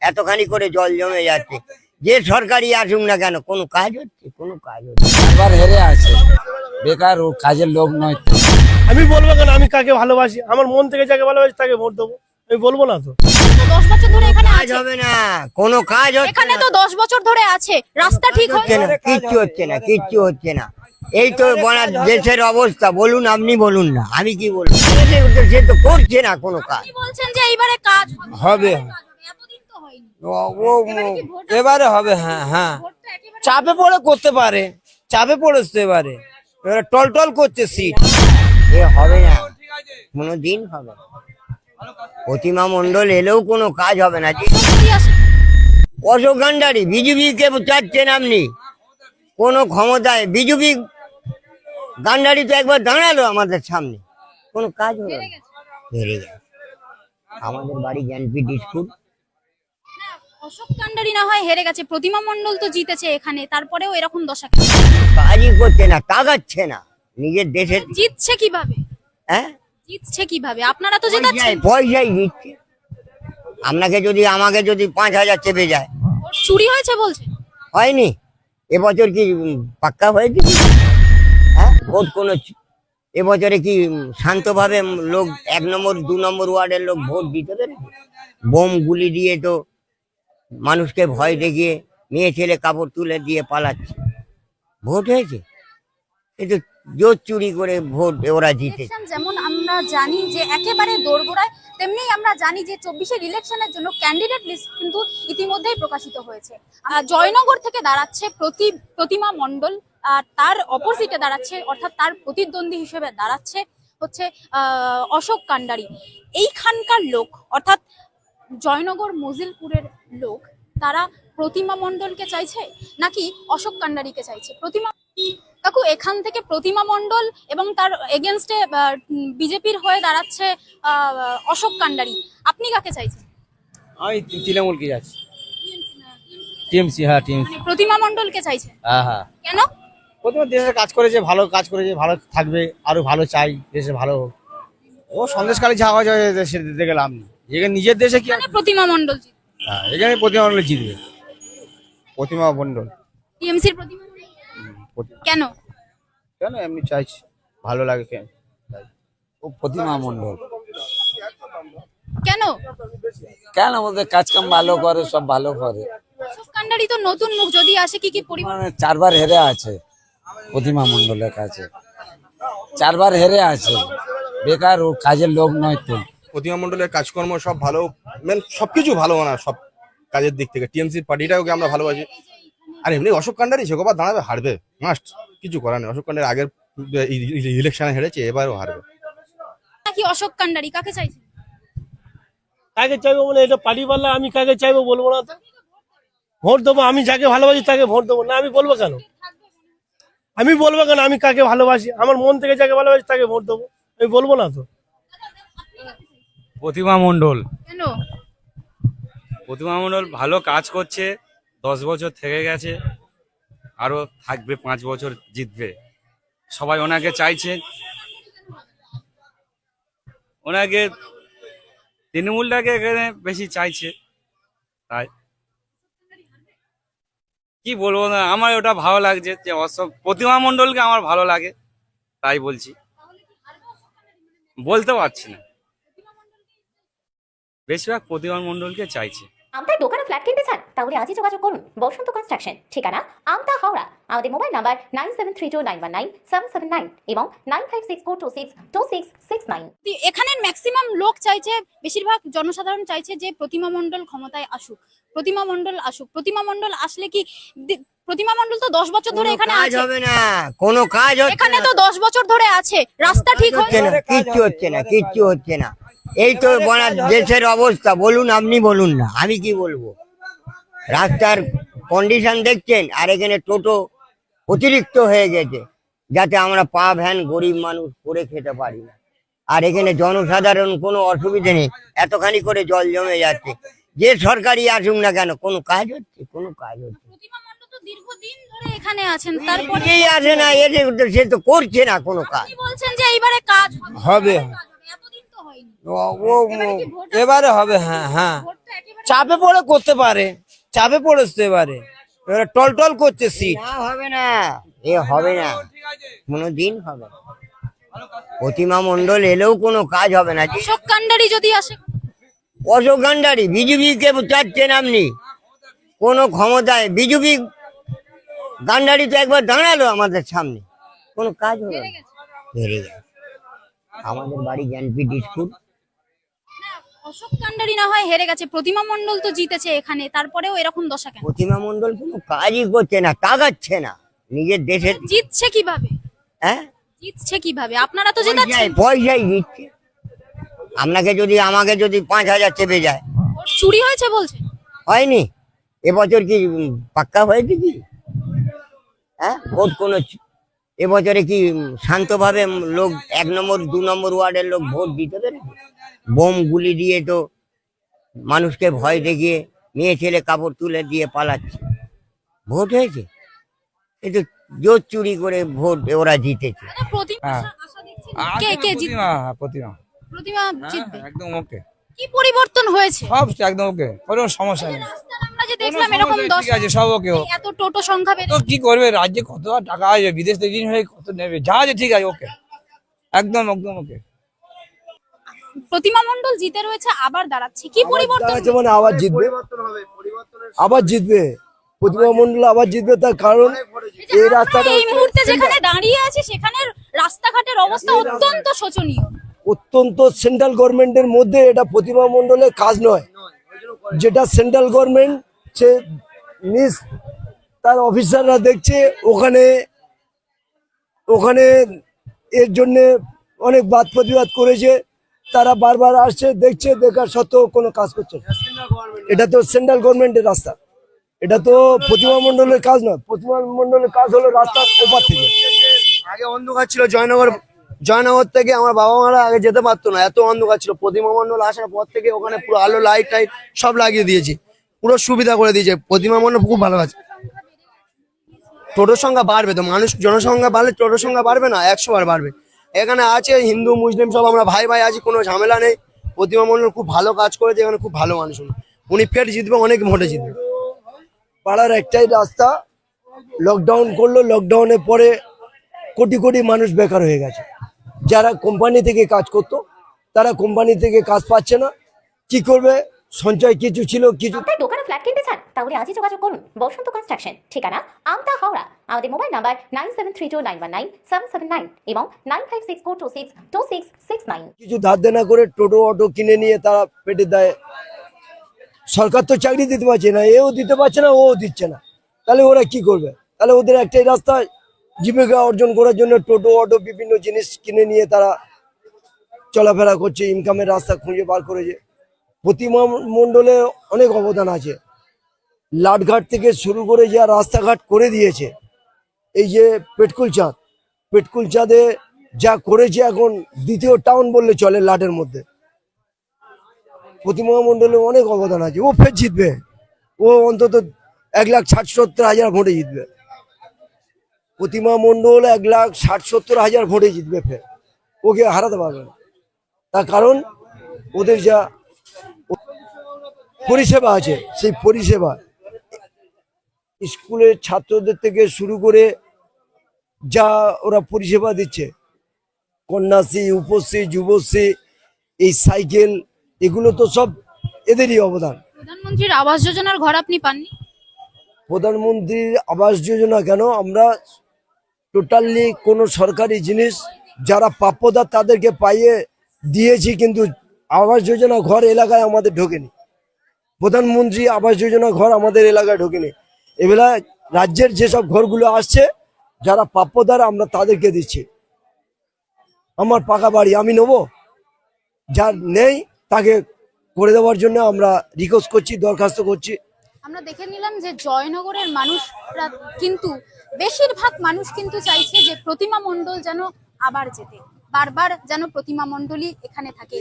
এতখানি করে জল জমে যাচ্ছে। যে সরকারি আসুক না কেন কোনো কাজ হচ্ছে? কোনো কাজ হচ্ছে না। একবার হেরে আছে। বেকার ও কাজের লোক নয় আমি বলব কেন? আমি কাকে ভালোবাসি? আমার মন থেকে যাকে ভালোবাসি তাকে ভোট দেবো। আমি বলব না তো। তো দশ বছর ধরে কাজ হবে না। কোনো কাজ হচ্ছে এখানে তো দশ বছর ধরে আছে। রাস্তা ঠিক হচ্ছে না। কিচ্ছু হচ্ছে না কিচ্ছু হচ্ছে না। এই তো বলার দেশের অবস্থা। বলুন আপনি বলুন না। আমি কি বলব? সে তো- করছে না কোনো কাজ। বলছেন যে এইবারে কাজ হবে। ও- এবারে হবে হ্যাঁ হ্যাঁ। চাপে পড়ে করতে পারে চাপে পড়েছে এবারে। এবারে টল টল করছে সিট। এ হবে না কোনো দিন হবে। প্রতিমা মন্ডল এলেও কোনো কাজ হবে না অশোক গান্ডারি বিজেপি কে চাচ্ছেন আপনি। কোনো ক্ষমতায় বিজেপি গান্ডারি তো একবার দাঁড়াল আমাদের সামনে। কোনো কাজ হলো না। আমাদের বাড়ি জ্ঞানপীঠ স্কুল। অশোক কান্ডারি না হয় হেরে গেছে। প্রতিমা মণ্ডল তো জিতেছে এখানে তারপরেও এরকম দশা কাজই করছে না তাগাচ্ছে না। নিজের দেশের জিতছে কীভাবে? হ্যাঁ? জিতছে কীভাবে? আপনারা তো জেতাচ্ছেন। পয়সাই দিচ্ছে আপনাকে যদি আমাকে যদি পাঁচ হাজার চেপে যায়। চুরি হয়েছে বলছে? হয়নি। এবছর কি পাক্কা হয়েছে? হ্যাঁ? ভোট কোনো এবছরে কি শান্তভাবে লোক এক নম্বর দু নম্বর ওয়ার্ডের লোক ভোট দিতে পেরেছে? বোম গুলি দিয়ে তো মানুষকে ভয় দেখিয়ে মেয়ে ছেলে কাপড় তুলে দিয়ে পালাচ্ছে। ভোট হয়েছে? কিন্তু জোর চুরি করে ভোট ওরা জিতে যেমন আমরা জানি যে একেবারে দোরগোড়ায় তেমনি আমরা জানি যে চব্বিশের ইলেকশনের জন্য ক্যান্ডিডেট লিস্ট কিন্তু ইতিমধ্যেই প্রকাশিত হয়েছে। জয়নগর থেকে দাঁড়াচ্ছে প্রতি, প্রতিমা মণ্ডল, আর তার অপোজিটে দাঁড়াচ্ছে, অর্থাৎ তার প্রতিদ্বন্দ্বী হিসেবে দাঁড়াচ্ছে হচ্ছে অশোক কান্ডারি। এইখানকার লোক, অর্থাৎ জয়নগর মজিলপুরের লোক তারা প্রতিমা মণ্ডলকে চাইছে নাকি অশোক কান্ডারিকে চাইছে? প্রতিমা কাকু এখান থেকে প্রতিমা মণ্ডল এবং তার এগেনস্টে বিজেপির হয়ে দাঁড়াচ্ছে অশোক কান্ডারি। আপনি কাকে চাইছেন? আমি তৃণমূলকে যাচ্ছি। টিএমসি হ্যাঁ টিএমসি। মানে প্রতিমা মণ্ডলকে চাইছেন? হ্যাঁ হ্যাঁ। কেন? প্রথমে দেশের কাজ করেছে ভালো কাজ করেছে ভালো থাকবে আরও ভালো চাই দেশে ভালো হোক। ও সন্দেশকালী যাওয়া যায় দেশে দেখে লাভ নেই এখানে নিজের দেশে কি মানে প্রতিমা মণ্ডল হ্যাঁ, এখানে প্রতিমা মণ্ডল জিতবে। প্রতিমা মণ্ডল। টিএমসির প্রতিমা কেন? কেন? এমনি চাইছি। ভালো লাগে কেন? ও প্রতিমা মণ্ডল। কেন? কেন ওদের কাজ কাম ভালো করে সব ভালো করে? অশোক কান্ডারি তো নতুন মুখ যদি আসে কি কি পরিবর্তন মানে চারবার হেরে আছে প্রতিমা মণ্ডলের কাছে। চারবার হেরে আছে। বেকার ও কাজের লোক নয় তো। প্রতিমা মণ্ডলের কাজকর্ম সব ভালো মেন সবকিছু ভালো না সব কাজের দিক থেকে। টিএমসি পার্টিটাকে আমরা ভালোবাসি? আর এমনি অশোক কান্ডারি সে কবার দাঁড়াবে হারবে। মাস্ট কিছু করার নেই। অশোক কান্ডারি আগের ইলেকশনে হেরেছে এবারও হারবে। নাকি অশোক কান্ডারি? কাকে চাইছেন কাকে চাইব মানে এটা পার্টি পারলে আমি কাকে চাইব বলব না তো? ভোট দেবো আমি যাকে ভালোবাসি তাকে ভোট দেবো না। আমি বলব কেন? আমি বলব কেন আমি কাকে ভালোবাসি? আমার মন থেকে যাকে ভালোবাসি তাকে ভোট দেবো। আমি বলব না তো? প্রতিমা মণ্ডল। কেন? প্রতিমা মণ্ডল ভালো কাজ করছে দশ বছর থেকে গেছে আরও থাকবে পাঁচ বছর জিতবে। সবাই ওনাকে চাইছে। ওনাকে তৃণমূলটাকে এখানে বেশি চাইছে তাই। কি বলব না আমার ওটা ভালো লাগছে যে অশোক প্রতিমা মণ্ডলকে আমার ভালো লাগে তাই বলছি। বলতে পারছি না। বেশিরভাগ প্রতিমা মণ্ডলকে চাইছে। আপনার দোকানে ফ্ল্যাট কিনতে চান? তাহলে আজই যোগাযোগ করুন। বসন্ত কনস্ট্রাকশন। ঠিকানা আমতা হাওড়া। আমাদের mobile number nine seven three two nine one nine seven seven nine এবং nine five six four two six two six six nine. এখানের ম্যাক্সিমাম লোক চাইছে বেশিরভাগ জনসাধারণ চাইছে যে প্রতিমা মণ্ডল ক্ষমতায় আসুক। প্রতিমা মণ্ডল আসুক। প্রতিমা মণ্ডল আসলে কি প্রতিমা মণ্ডল তো দশ বছর ধরে এখানে কাজ আছে। হবে না কোনো কাজ হচ্ছে এখানে তো দশ বছর ধরে আছে। রাস্তা ঠিক হচ্ছে না কিচ্ছু হচ্ছে না কিচ্ছু হচ্ছে না। এই তো বলার দেশের অবস্থা বলুন আপনি বলুন না আমি কি বলব? রাস্তার কন্ডিশন দেখছেন আর এখানে টোটো অতিরিক্ত হয়ে গেছে যাতে আমরা পা ভ্যান গরিব মানুষ করে খেতে পারি না। আর এখানে জনসাধারণ কোনো অসুবিধে নেই এতখানি করে জল জমে যাচ্ছে। যে সরকারি আসুক না কেন কোনো কাজ হচ্ছে কোনো কাজ হচ্ছে না। প্রতিমা মণ্ডল তো দীর্ঘদিন ধরে এখানে আছেন তারপরে এই আসে না সে তো করছে না কোনো কাজ। বলছেন যে এইবারে কাজ হবে। এতদিন তো হয়নি। ও- ও- এবারে হবে? হ্যাঁ হ্যাঁ। চাপে পড়ে করতে পারে চাপে পড়ে আসতে পারে এবারে টলটল করছে সিট। হবে না এ হবে না কোনো দিন হবে না। প্রতিমা মন্ডল এলেও কোনো কাজ হবে না। যে অশোক কান্ডারি যদি আসে? অশোক কান্ডারি বিজেপি কে চাচ্ছেন আপনি কোনো ক্ষমতায় বিজেপি গান্ডারি তো একবার দাঁড়াল আমাদের সামনে। কোনো কাজ হলো না। গেছে আমাদের বাড়ি জ্ঞানপীঠ স্কুল। অশোক কান্ডারি না হয় হেরে গেছে। প্রতিমা তো জিতেছে এখানে। তারপরেও এরকম দশা কেন? প্রতিমা কোনো কাজই করছে না না। নিজের জিতছে কীভাবে? হ্যাঁ? জিতছে কীভাবে? আপনারা তো জেতাচ্ছেন। পয়সাই আপনাকে যদি আমাকে যদি পাঁচ হাজার চেপে যায়। চুরি হয়েছে বলছে? হয়নি। এবছর কি পাক্কা হয়েছে কি? হ্যাঁ? ভোট কোনো এবছরে কি শান্তভাবে লোক এক নম্বর দু নম্বর ওয়ার্ডের লোক ভোট দিতে পেরেছে বোম গুলি দিয়ে তো মানুষকে ভয় দেখিয়ে মেয়ে ছেলে কাপড় তুলে দিয়ে পালাচ্ছে। ভোট হয়েছে? এই তো জোর চুরি করে ভোট ওরা জিতেছে। প্রতিমা। আশা- আশা দেখছেন? কে কে জিতবে? প্রতিমা প্রতিমা। প্রতিমা জিতবে? একদম ওকে। কি পরিবর্তন হয়েছে? সব একদম ওকে কোনো সমস্যা নেই। যে দেখলাম এরকম দশ ঠিক আছে সব ওকে এত টোটো সংখ্যা তো কি করবে? রাজ্যে কত টাকা আসবে বিদেশ থেকে ঋণ হয়ে কত নেবে? যা আছে ঠিক আছে ওকে। একদম একদম ওকে। প্রতিমা মন্ডল জিতে রয়েছে আবার দাঁড়াচ্ছে। কি পরিবর্তন? দাঁড়াচ্ছে মানে আবার জিতবে? আবার জিতবে? প্রতিমা মন্ডল আবার জিতবে তার কারণ এই রাস্তাটা এই মুহূর্তে যেখানে দাঁড়িয়ে আছে সেখানে রাস্তাঘাটের অবস্থা অত্যন্ত শোচনীয়। অত্যন্ত সেন্ট্রাল গভর্নমেন্টের মধ্যে এটা প্রতিমা মন্ডলের কাজ নয়। যেটা সেন্ট্রাল গভর্নমেন্ট সে নিজ তার অফিসাররা দেখছে, ওখানে ওখানে এর জন্য অনেক বাদ প্রতিবাদ করেছে। তারা বারবার আসছে, দেখছে, দেখার সত্ত্বেও কোনো কাজ করছে না। এটা তো সেন্ট্রাল গভর্নমেন্টের রাস্তা। এটা তো প্রতিমা মন্ডলের কাজ নয়। প্রতিমা মন্ডলের কাজ হলো রাস্তার ওপার থেকে। আগে অন্ধকার ছিল জয়নগর জয়নগর থেকে আমার বাবা মারা আগে যেতে পারতো না। এত অন্ধকার ছিল। প্রতিমা মন্ডল আসার পর থেকে ওখানে পুরো আলো লাইট টাইট সব লাগিয়ে দিয়েছে। পুরো সুবিধা করে দিয়েছে। প্রতিমা মন্ডল খুব ভালো আছে। টোটোর সংখ্যা বাড়বে তো, মানুষ জনসংখ্যা বাড়লে টোটোর সংখ্যা বাড়বে না? একশো বার বাড়বে। এখানে আছে হিন্দু, মুসলিম সব, আমরা ভাই ভাই আছি, কোনো ঝামেলা নেই। প্রতিমা মন্ডল খুব ভালো কাজ করেছে, এখানে খুব ভালো মানুষ উনি। উনি ফের জিতবে, অনেক ভোটে জিতবে। পাড়ার একটাই রাস্তা লকডাউন করল লকডাউনের পরে কোটি কোটি মানুষ বেকার হয়ে গেছে। যারা কোম্পানি থেকে কাজ করতো, তারা কোম্পানি থেকে কাজ পাচ্ছে না। কি করবে? সঞ্চয় কিছু ছিল কিছু আপনার দোকানে ফ্ল্যাট কিনতে চান? তাহলে আজই যোগাযোগ করুন। বসন্ত কনস্ট্রাকশন। ঠিকানা আমতা হাওড়া। আমাদের mobile number nine seven three two nine one nine seven seven nine এবং nine five six four two six two six six nine. কিছু ধার দেনা করে টোটো অটো কিনে নিয়ে তারা পেটে দেয়। সরকার তো চাকরি দিতে পারছে না এও দিতে পারছে না ও দিচ্ছে না। তাহলে ওরা কি করবে? তাহলে ওদের একটাই রাস্তা জীবিকা অর্জন করার জন্য টোটো অটো বিভিন্ন জিনিস কিনে নিয়ে তারা চলাফেরা করছে ইনকামের রাস্তা খুঁজে বার করেছে। প্রতিমা মণ্ডলে অনেক অবদান আছে। লাটঘাট থেকে শুরু করে যা রাস্তাঘাট করে দিয়েছে, এই যে পেটকুল চাঁদ, পেটকুল চাঁদে যা করেছে এখন দ্বিতীয় টাউন বললে চলে লাটের মধ্যে। প্রতিমা মণ্ডলে অনেক অবদান আছে। ও ফের জিতবে। ও অন্তত এক লাখ ষাট সত্তর হাজার ভোটে জিতবে। প্রতিমা মণ্ডল এক লাখ ষাট সত্তর হাজার ভোটে জিতবে ফের। ওকে হারাতে পারবে না। তার কারণ ওদের যা পরিষেবা আছে সেই পরিষেবা। স্কুলের ছাত্রদের থেকে শুরু করে যা ওরা পরিষেবা দিচ্ছে কন্যাশ্রী উপশ্রী যুবশ্রী এই সাইকেল এগুলো তো সব এদেরই অবদান। প্রধানমন্ত্রীর আবাস যোজনার ঘর আপনি পাননি? প্রধানমন্ত্রীর আবাস যোজনা কেন? আমরা টোটালি কোনো সরকারি জিনিস যারা প্রাপ্যদার তাদেরকে পাইয়ে দিয়েছি কিন্তু আবাস যোজনা ঘর এলাকায় আমাদের ঢোকেনি। প্রধানমন্ত্রী আবাস যোজনা ঘর আমাদের এলাকায় ঢোকেনি। এবেলা রাজ্যের যেসব ঘরগুলো আসছে, যারা প্রাপ্যদার আমরা তাদেরকে দিচ্ছি। আমার পাকা বাড়ি, আমি নেব? যার নেই, তাকে করে দেওয়ার জন্য আমরা রিকোয়েস্ট করছি, দরখাস্ত করছি। আমরা দেখে নিলাম যে জয়নগরের মানুষরা কিন্তু, বেশিরভাগ মানুষ কিন্তু চাইছে যে প্রতিমা মণ্ডল যেন আবার যেতে। বারবার যেন প্রতিমা মণ্ডলই এখানে থাকে।